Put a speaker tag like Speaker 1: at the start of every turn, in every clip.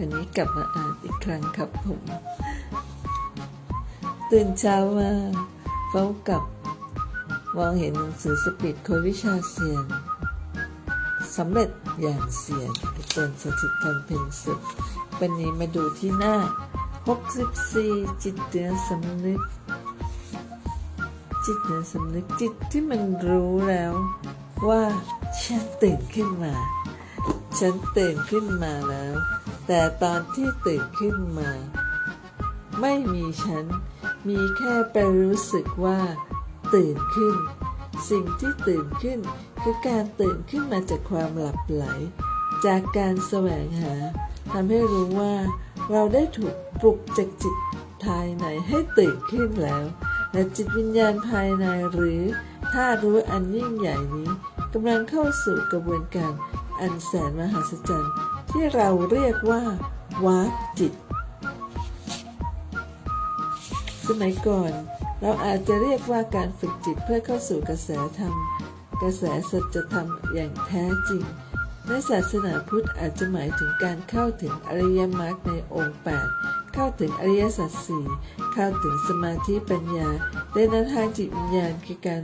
Speaker 1: วันนี้กลับมาอ่านอีกครั้งครับผม ตื่นเช้ามาพบกับ มองเห็นหนังสือสปีดคนวิชาเสียนสำเร็จอย่างเสียนเตือนสถิตคำเพ็ญสุดวันนี้มาดูที่หน้า 64 จิตเตือนสำนึก จิตเตือนสำนึกจิตที่มันรู้แล้วว่าฉันตื่นขึ้นมา ฉันตื่นขึ้นมาแล้ว แต่ตอนที่ตื่นขึ้นมา ไม่มีฉัน มีแค่ไปรู้สึกว่า ตื่นขึ้น สิ่งที่ตื่นขึ้นคือการตื่นขึ้นมาจากความหลับไหล จากการแสวงหาทำให้รู้ว่า เราได้ถูกปลุกจากจิตภายในให้ตื่นขึ้นแล้ว และจิตวิญญาณภายในหรือถ้ารู้อันยิ่งใหญ่นี้กำลังเข้าสู่กระบวนการอันแสนมหัศจรรย์ ที่เราเรียกว่าวาจิต สมัยก่อน เราอาจจะเรียกว่าการฝึกจิตเพื่อเข้าสู่กระแสธรรม กระแสสัจธรรมอย่างแท้จริง ในศาสนาพุทธอาจจะหมายถึงการเข้าถึงอริยมรรคในองค์8เข้าถึงอริยสัจสี่เข้าถึงสมาธิปัญญาและในทางจิตวิญญาณคือการ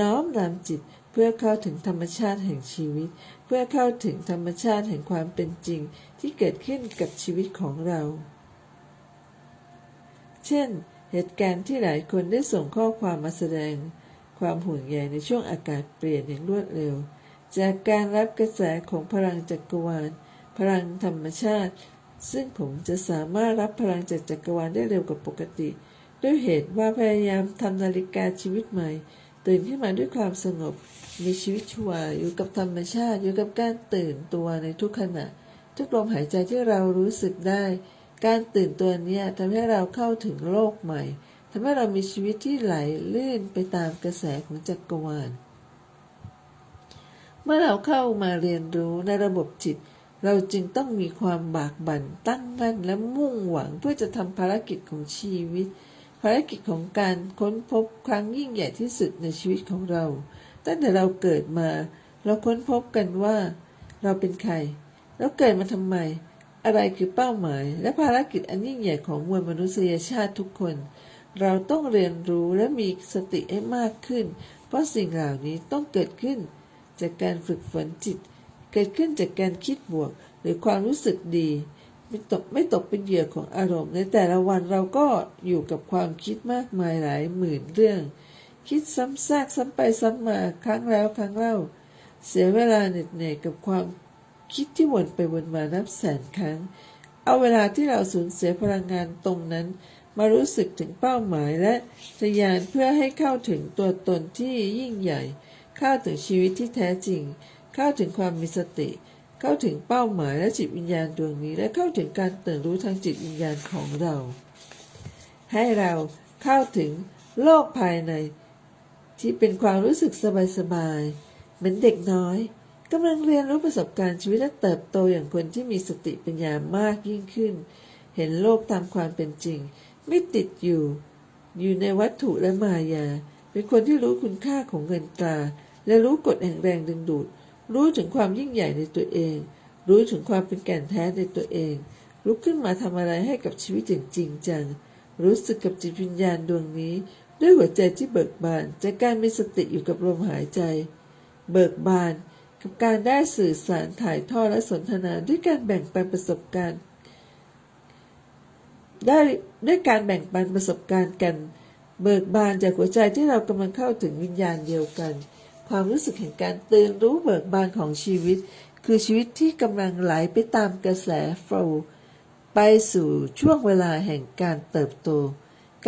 Speaker 1: น้อมนำจิต เพื่อเข้าถึงธรรมชาติแห่งชีวิต เพื่อเข้าถึงธรรมชาติแห่งความเป็นจริงที่เกิดขึ้นกับชีวิตของเรา เช่น เหตุการณ์ที่หลายคนได้ส่งข้อความมาแสดง ความห่วงใยในช่วงอากาศเปลี่ยนอย่างรวดเร็ว จากการรับกระแสของพลังจักรวาล พลังธรรมชาติ ซึ่งผมจะสามารถรับพลังจากจักรวาลได้เร็วกว่าปกติ ด้วยเหตุว่าพยายามทำนาฬิกาชีวิตใหม่ ตื่นขึ้นมาด้วยความสงบ มีชีวิตชีวาอยู่กับธรรมชาติอยู่กับการตื่นตัวในทุกขณะ ทุกลมหายใจที่เรารู้สึกได้ การตื่นตัวเนี้ทำให้เราเข้าถึงโลกใหม่ทำให้เรามีชีวิตที่ไหลลื่นไปตามกระแสของจักรวาล เมื่อเราเข้ามาเรียนรู้ในระบบจิต เราจึงต้องมีความบากบั่นตั้งมั่นและมุ่งหวังเพื่อจะทำภารกิจของชีวิต ภารกิจของการค้นพบครั้งยิ่งใหญ่ที่สุดในชีวิตของเรา ตั้งแต่เราเกิดมา เราค้นพบกันว่า เราเป็นใคร แล้วเกิดมาทำไม อะไรคือเป้าหมาย และภารกิจอันยิ่งใหญ่ของมวลมนุษยชาติทุกคน เราต้องเรียนรู้และมีสติให้มากขึ้น เพราะสิ่งเหล่านี้ต้องเกิดขึ้น จากการฝึกฝนจิต เกิดขึ้นจากการคิดบวก หรือความรู้สึกดีไม่ตกไม่ตกเป็นเหยื่อของอารมณ์ ในแต่ละวันเราก็อยู่กับความคิดมากมายหลายหมื่นเรื่อง คิดซ้ำซากซ้ำไปซ้ำมาครั้งแล้วครั้งเล่า เสียเวลาเหน็ดเหนื่อยกับความคิดที่วนไปวนมานับแสนครั้ง เอาเวลาที่เราสูญเสียพลังงานตรงนั้น มารู้สึกถึงเป้าหมายและทะยานเพื่อให้เข้าถึงตัวตนที่ยิ่งใหญ่ เข้าถึงชีวิตที่แท้จริง เข้าถึงความมีสติ เข้าถึงเป้าหมายและจิตวิญญาณดวงนี้ และเข้าถึงการตื่นรู้ทางจิตวิญญาณของเรา ให้เราเข้าถึงโลกภายใน ที่เป็นความรู้สึกสบายๆเหมือนเด็กน้อยกำลังเรียนรู้ประสบการณ์ชีวิตและเติบโตอย่างคนที่มีสติปัญญามากยิ่งขึ้น เห็นโลกตามความเป็นจริง ไม่ติดอยู่ อยู่ในวัตถุและมายา เป็นคนที่รู้คุณค่าของเงินตราและรู้กฎแห่งแรงดึงดูด รู้ถึงความยิ่งใหญ่ในตัวเอง รู้ถึงความเป็นแก่นแท้ในตัวเอง ลุกขึ้นมาทำอะไรให้กับชีวิตอย่างจริงจัง รู้สึกกับจิตวิญญาณดวงนี้ ด้วยหัวใจที่เบิกบานจากการมีสติอยู่กับลมหายใจ เบิกบานกับการได้สื่อสารถ่ายทอดและสนทนาด้วยการแบ่งปันประสบการณ์ ได้ด้วยการแบ่งปันประสบการณ์กัน เบิกบานจากหัวใจที่เรากำลังเข้าถึงวิญญาณเดียวกัน ความรู้สึกแห่งการตื่นรู้เบิกบานของชีวิต คือชีวิตที่กำลังไหลไปตามกระแสโฟลว์ไปสู่ช่วงเวลาแห่งการเติบโต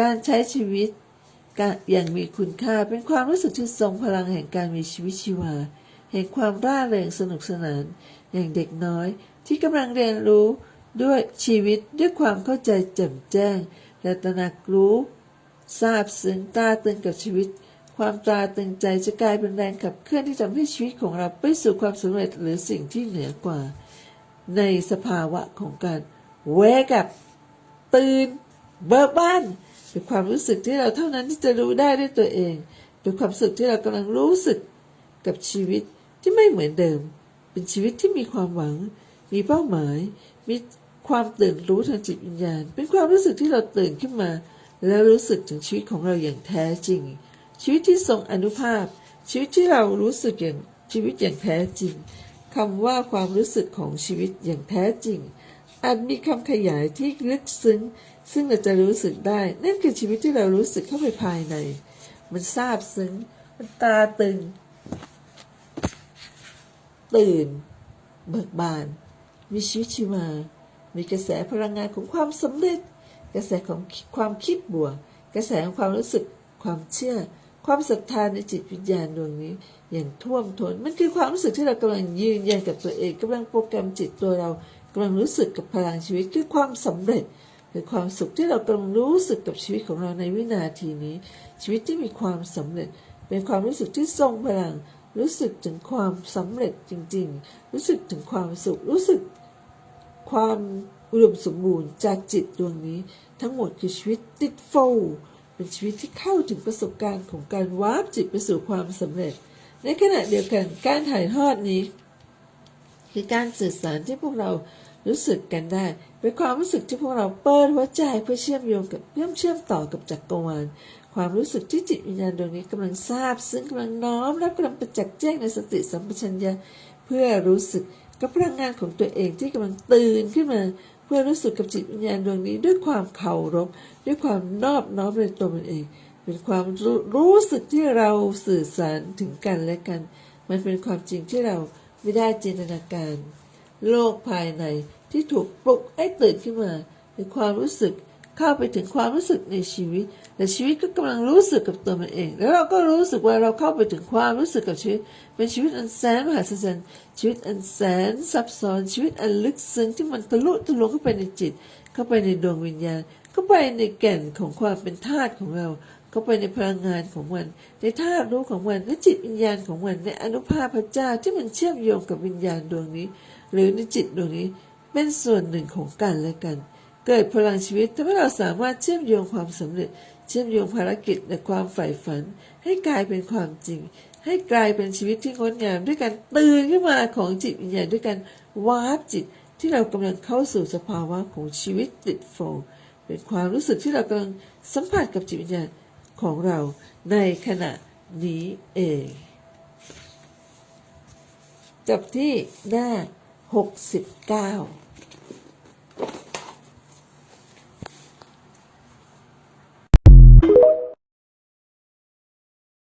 Speaker 1: การใช้ชีวิต อย่างมีคุณค่าเป็นความรู้สึกที่ทรงพลังแห่งการมีชีวิตชีวา แห่งความร่าเริงสนุกสนาน อย่างเด็กน้อยที่กำลังเรียนรู้ด้วยชีวิตด้วยความเข้าใจแจ่มแจ้งและตระหนักรู้ทราบซึ้งตาตึงกับชีวิต ความตาตึงใจจะกลายเป็นแรงขับเคลื่อนที่ทำให้ชีวิตของเราไปสู่ความสำเร็จหรือสิ่งที่เหนือกว่า ในสภาวะของการเวกับตื่น เบิกบาน เป็นความรู้สึกที่เราเท่านั้นที่จะรู้ได้ด้วยตัวเอง เป็นความรู้สึกที่เรากำลังรู้สึกกับชีวิตที่ไม่เหมือนเดิม เป็นชีวิตที่มีความหวัง มีเป้าหมาย มีความตื่นรู้ทางจิตวิญญาณ เป็นความรู้สึกที่เราตื่นขึ้นมา แล้วรู้สึกถึงชีวิตของเราอย่างแท้จริง ชีวิตที่ทรงอนุภาพ ชีวิตที่เรารู้สึกอย่างชีวิตอย่างแท้จริงคำว่าความรู้สึกของชีวิตอย่างแท้จริงอาจมีคำขยายที่ลึกซึ้ง ซึ่งเราจะรู้สึกได้ นั่นคือชีวิตที่เรารู้สึกเข้าไปภายใน มันซาบซึ้ง มันตาตึง ตื่น เบิกบาน มีชีวิตชีวา มีกระแสพลังงานของความสำเร็จ กระแสของความคิดบวก กระแสของความรู้สึก ความเชื่อ ความศรัทธาในจิตวิญญาณดวงนี้ อย่างท่วมท้น มันคือความรู้สึกที่เรากำลังยืนยันกับตัวเองกำลังโปรแกรมจิตตัวเรากำลังรู้สึกกับพลังชีวิตคือความสำเร็จ คือความสุขที่เรากำลังรู้สึกกับชีวิตของเราในวินาทีนี้ ชีวิตที่มีความสำเร็จ เป็นความรู้สึกที่ทรงพลัง รู้สึกถึงความสำเร็จจริง ๆ รู้สึกถึงความสุข รู้สึกความอุดมสมบูรณ์จากจิตดวงนี้ ทั้งหมดคือชีวิตติดโฟว์เป็นชีวิตที่เข้าถึงประสบการณ์ของการวาร์ปจิตไปสู่ความสำเร็จ ในขณะเดียวกันการถ่ายทอดนี้ คือการสื่อสารที่พวกเรารู้สึกกันได้ เป็นความรู้สึกที่พวกเราเปิดหัวใจเพื่อเชื่อมโยงกับเชื่อมเชื่อมต่อกับจักรวาลความรู้สึกที่จิตวิญญาณดวงนี้กำลังทราบ ซึ่งกำลังน้อมรับกำลังประจักษ์แจ้งในสติสัมปชัญญะเพื่อรู้สึกกับพลังงานของตัวเองที่กำลังตื่นขึ้นมา เพื่อรู้สึกกับจิตวิญญาณดวงนี้ด้วยความเคารพด้วยความนอบน้อมในตัวมันเอง เป็นความรรู้สึกที่เราสื่อสารถึงกันและกัน มันเป็นความจริงที่เราไม่ได้จินตนาการ โลกภายในที่ถูกปลุกให้ตื่นขึ้นมาเป็นความรู้สึกเข้าไปถึงความรู้สึกในชีวิตและชีวิตก็กำลังรู้สึกกับตัวมันเอง แล้วเราก็รู้สึกว่าเราเข้าไปถึงความรู้สึกกับชีวิต เป็นชีวิตอันแสนมหัศจรรย์ชีวิตอันแสนซับซ้อนชีวิตอันลึกซึ้งที่มันทะลุทะลวงเข้าไปในจิต เข้าไปในดวงวิญญาณ เข้าไปในแก่นของความเป็นธาตุของเรา เข้าไปในพลังงานของมัน ในธาตุรู้ของมันในจิตวิญญาณของมัน ในอนุภาพพระเจ้าที่มันเชื่อมโยงกับวิญญาณดวงนี้ หรือในจิตดวงนี้เป็นส่วนหนึ่งของกันและกัน เกิดพลังชีวิตทำให้เราสามารถเชื่อมโยงความสำเร็จ เชื่อมโยงภารกิจและความใฝ่ฝัน ให้กลายเป็นความจริง ให้กลายเป็นชีวิตที่งดงามด้วยการตื่นขึ้นมาของจิตวิญญาณด้วยการวาร์ปจิตที่เรากำลังเข้าสู่สภาวะของชีวิตติดโฟลเป็นความรู้สึกที่เรากำลังสัมผัสกับจิตวิญญาณ ของเราในขณะนี้เอง จบที่หน้า 69